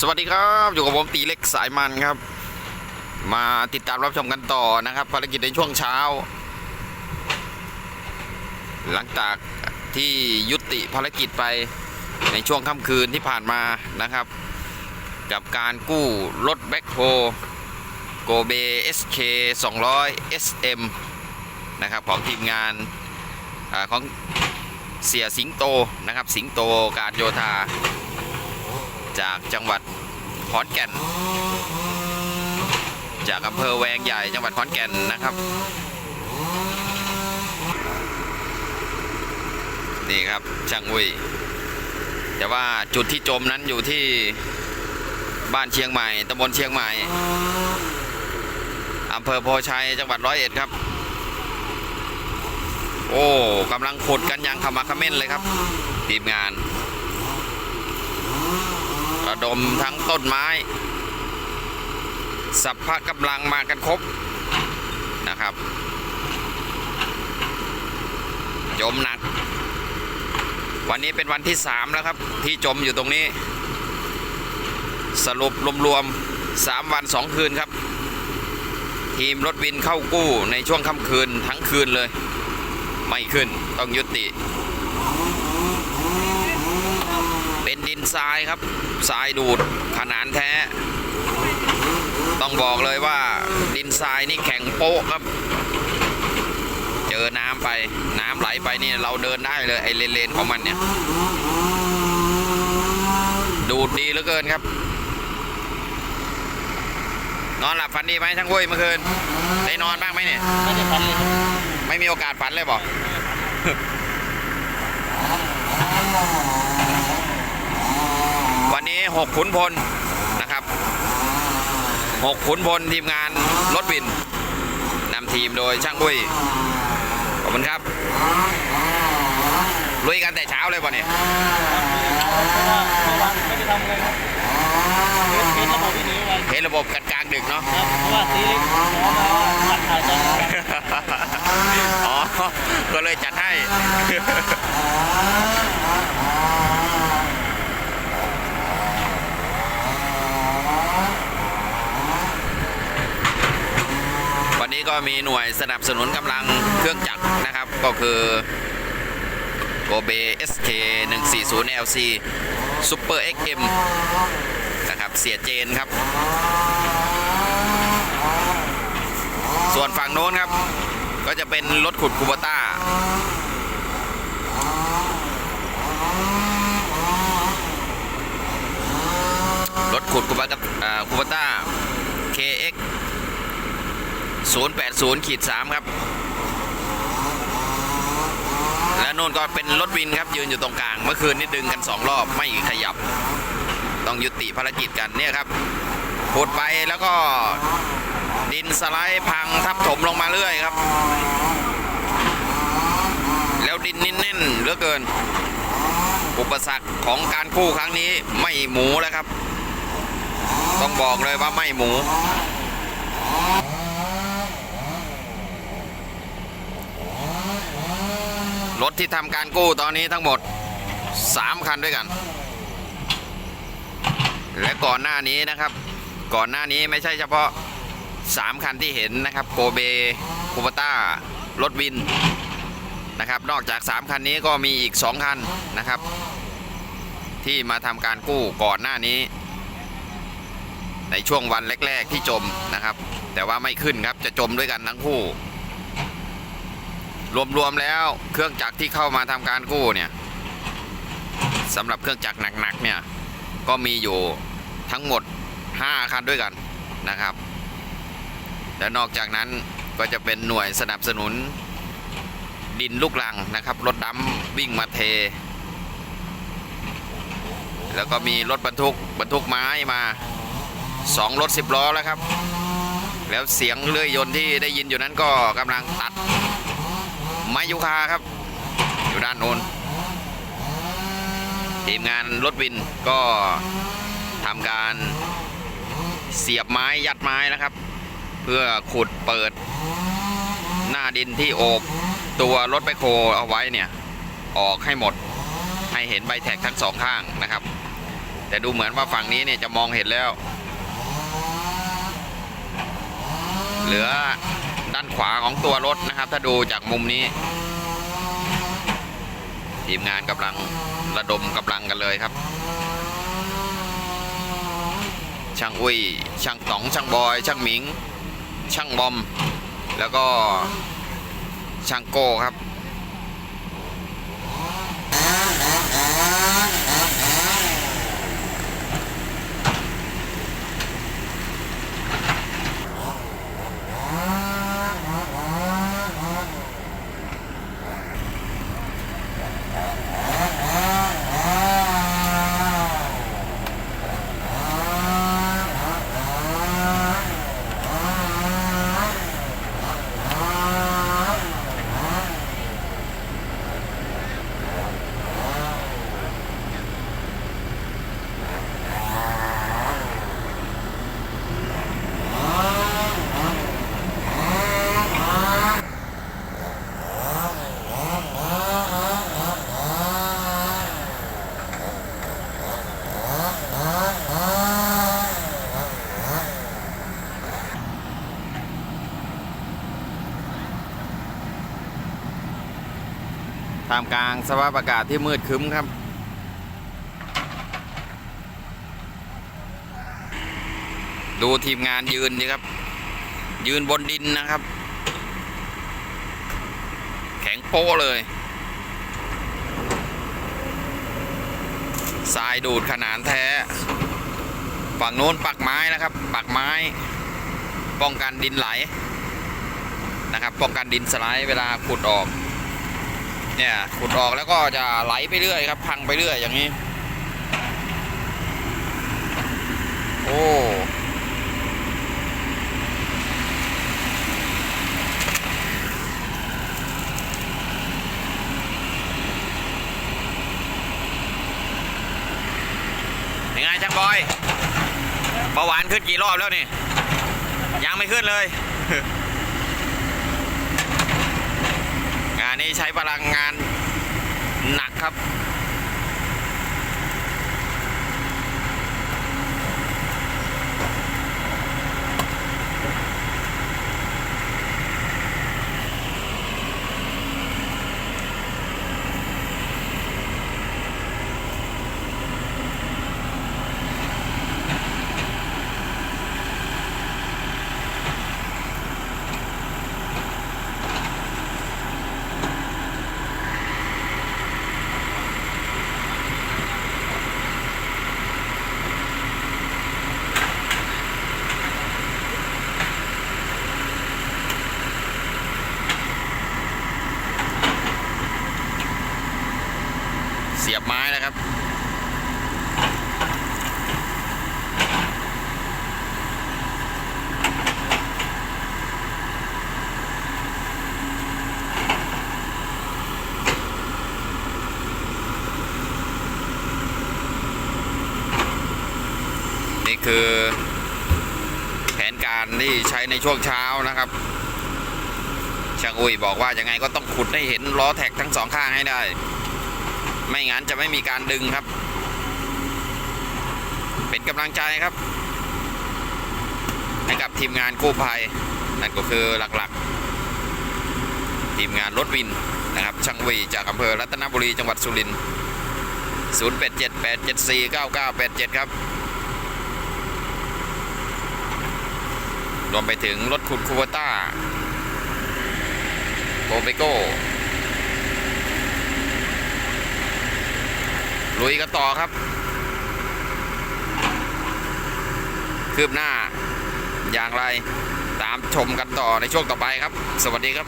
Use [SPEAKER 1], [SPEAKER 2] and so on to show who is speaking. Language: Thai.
[SPEAKER 1] สวัสดีครับอยู่กับผมตีเล็กสายมันครับ มาติดตามรับชมกันต่อนะครับภารกิจในช่วงเช้า หลังจากที่ยุติภารกิจไปในช่วงค่ำคืนที่ผ่านมานะครับ กับการกู้รถแบ็คโฮโกเบ SK 200 SM นะครับของทีมงานอของเสียสิงโตนะครับสิงโตการโยธา จากจังหวัดขอนแก่น จากอำเภอแวงใหญ่จังหวัดขอนแก่นนะครับ นี่ครับช่างอุ้ยแต่ว่าจุดที่จมนั้นอยู่ที่บ้านเชียงใหม่ตำบลเชียงใหม่อำเภอโพชัยจังหวัดร้อยเอ็ดครับ โอ้กำลังขุดกันอยังขมักขม้นเลยครับทีมงาน ระดมทั้งต้นไม้ สัพพะกำลังมากันครบนะครับ จมหนัก วันนี้เป็นวันที่สามแล้วครับ ที่จมอยู่ตรงนี้ สรุปรวมๆสามวันสองคืนครับ ทีมรถวินเข้ากู้ในช่วงค่ำคืนทั้งคืนเลย ไม่ขึ้นต้องยุติเป็นดินทรายครับ ทรายดูดขนานแท้ ต้องบอกเลยว่าดินทรายนี่แข็งโป๊ะครับ เจอน้ำไปน้ำไหลไปนี่เราเดินได้เลยไอ้เลนๆของมันเนี่ย ดูดดีเหลือเกินครับ นอนหลับฝันดีไหมทั้งวุ้ยเมื่อคืนได้นอนบ้างไหมเนี่ย
[SPEAKER 2] ไม่ได้ฟันเลยครับ
[SPEAKER 1] ไม่มีโอกาสฝันเลยบอก วันนี้หกขุนพลนะครับหกขุนพลทีมงานรถวินนำทีมโดยช่างบุ้ยขอบคุณครับลุยกันแต่เช้าเลยป่ะเนี่ย
[SPEAKER 2] เพราะว่าเมื่อวานไม่ได้ทำเลยครับเห็นเห็นระบบวิถีไว้
[SPEAKER 1] เห็นระบบกันกลางดึกเนาะ
[SPEAKER 2] ว่าตีอ๋อ ก็
[SPEAKER 1] เลยจัดให้ วันนี้ ก็มีหน่วยสนับสนุนกำลังเครื่องจักรนะครับ ก็คือโกเบ SK 140 LC Super XM นะครับ เสียเจนครับ ส่วนฝั่งโน้นครับ ก็จะเป็นรถขุดคูบต้ารถขุดคูบาคูบต้า 080ขีด3ครับ และโน่นก็เป็นรถวินครับ ยืนอยู่ตรงกลาง เมื่อคืนนี้ดึงกันสองรอบไม่ขยับ ต้องยุติภารกิจกันเนี่ยครับขุดไปแล้วก็ดินสไลด์พังทับถมลงมาเรื่อยครับ แล้วดินนี่แน่นเหลือเกิน อุปสรรคของการกู้ครั้งนี้ไม่หมูแล้วครับ ต้องบอกเลยว่าไม่หมู รถที่ทำการกู้ตอนนี้ทั้งหมด 3 คันด้วยกัน และก่อนหน้านี้นะครับ ก่อนหน้านี้ไม่ใช่เฉพาะ 3 คันที่เห็นนะครับโกเบคูปต้ารถวินนะครับ นอกจาก 3 คันนี้ก็มีอีก 2 คันนะครับ ที่มาทำการกู้ก่อนหน้านี้ ในช่วงวันแรก ๆ ที่จมนะครับ แต่ว่าไม่ขึ้นครับจะจมด้วยกันทั้งคู่ รวมๆแล้วเครื่องจักรที่เข้ามาทำการกู้เนี่ยสำหรับเครื่องจักรหนักๆเนี่ยก็มีอยู่ทั้งหมด 5 คันด้วยกันนะครับ และนอกจากนั้นก็จะเป็นหน่วยสนับสนุนดินลูกลังนะครับรถดำวิ่งมาเท แล้วก็มีรถบรรทุกบรรทุกไม้มาสองรถสิบล้อแล้วครับ แล้วเสียงเลื่อยยนต์ที่ได้ยินอยู่นั้นก็กำลังตัด ไม้ยูคาครับ อยู่ด้านโน้นทีมงานรถวินก็ทำการเสียบไม้ยัดไม้นะครับ เพื่อขุดเปิด หน้าดินที่โอบตัวรถแบคโฮเอาไว้เนี่ย ออกให้หมดให้เห็นใบแท็กทั้งสองข้างนะครับ แต่ดูเหมือนว่าฝั่งนี้เนี่ยจะมองเห็นแล้ว เหลือ ด้านขวาของตัวรถนะครับ ถ้าดูจากมุมนี้ ทีมงานกำลังระดมกำลังกันเลยครับ ช่างอุ้ย ช่างต๋อง ช่างบอย ช่างหมิง ช่างบอม แล้วก็ช่างโก้ครับามกลางสภาพอากาศที่มืดครึ้มครับ ดูทีมงานยืนดีครับ ยืนบนดินนะครับ แข็งโป้เลยทรายดูดขนานแท้ ฝั่งโน้นปักไม้นะครับ ปักไม้ ป้องกันดินไหลนะครับ ป้องกันดินสไลด์เวลาขุดออก เนี่ยขุดออกแล้วก็จะไหลไปเรื่อยครับ พังไปเรื่อยอย่างนี้ โอ้ยังไงช่างบอยเบาหวานขึ้นกี่รอบแล้วนี่ ยังไม่ขึ้นเลย งานนี้ใช้พลังงานหนักครับ นี่คือแผนการที่ใช้ในช่วงเช้านะครับช่างอุ้ยบอกว่ายังไงก็ต้องขุดให้เห็นล้อแท็กทั้งสองข้างให้ได้ ไม่งั้นจะไม่มีการดึงครับ เป็นกำลังใจครับ ให้กับทีมงานกู้ภัย นั่นก็คือหลักๆ ทีมงานรถวินนะครับช่างวีจากอำเภอรัตนบุรีจังหวัดสุรินทร์0878749987 ครับ วมไปถึงรถขุดคูเวต้าโกเบโก้ลุยกันต่อครับ คืบหน้าอย่างไรตามชมกันต่อในช่วงต่อไปครับ สวัสดีครับ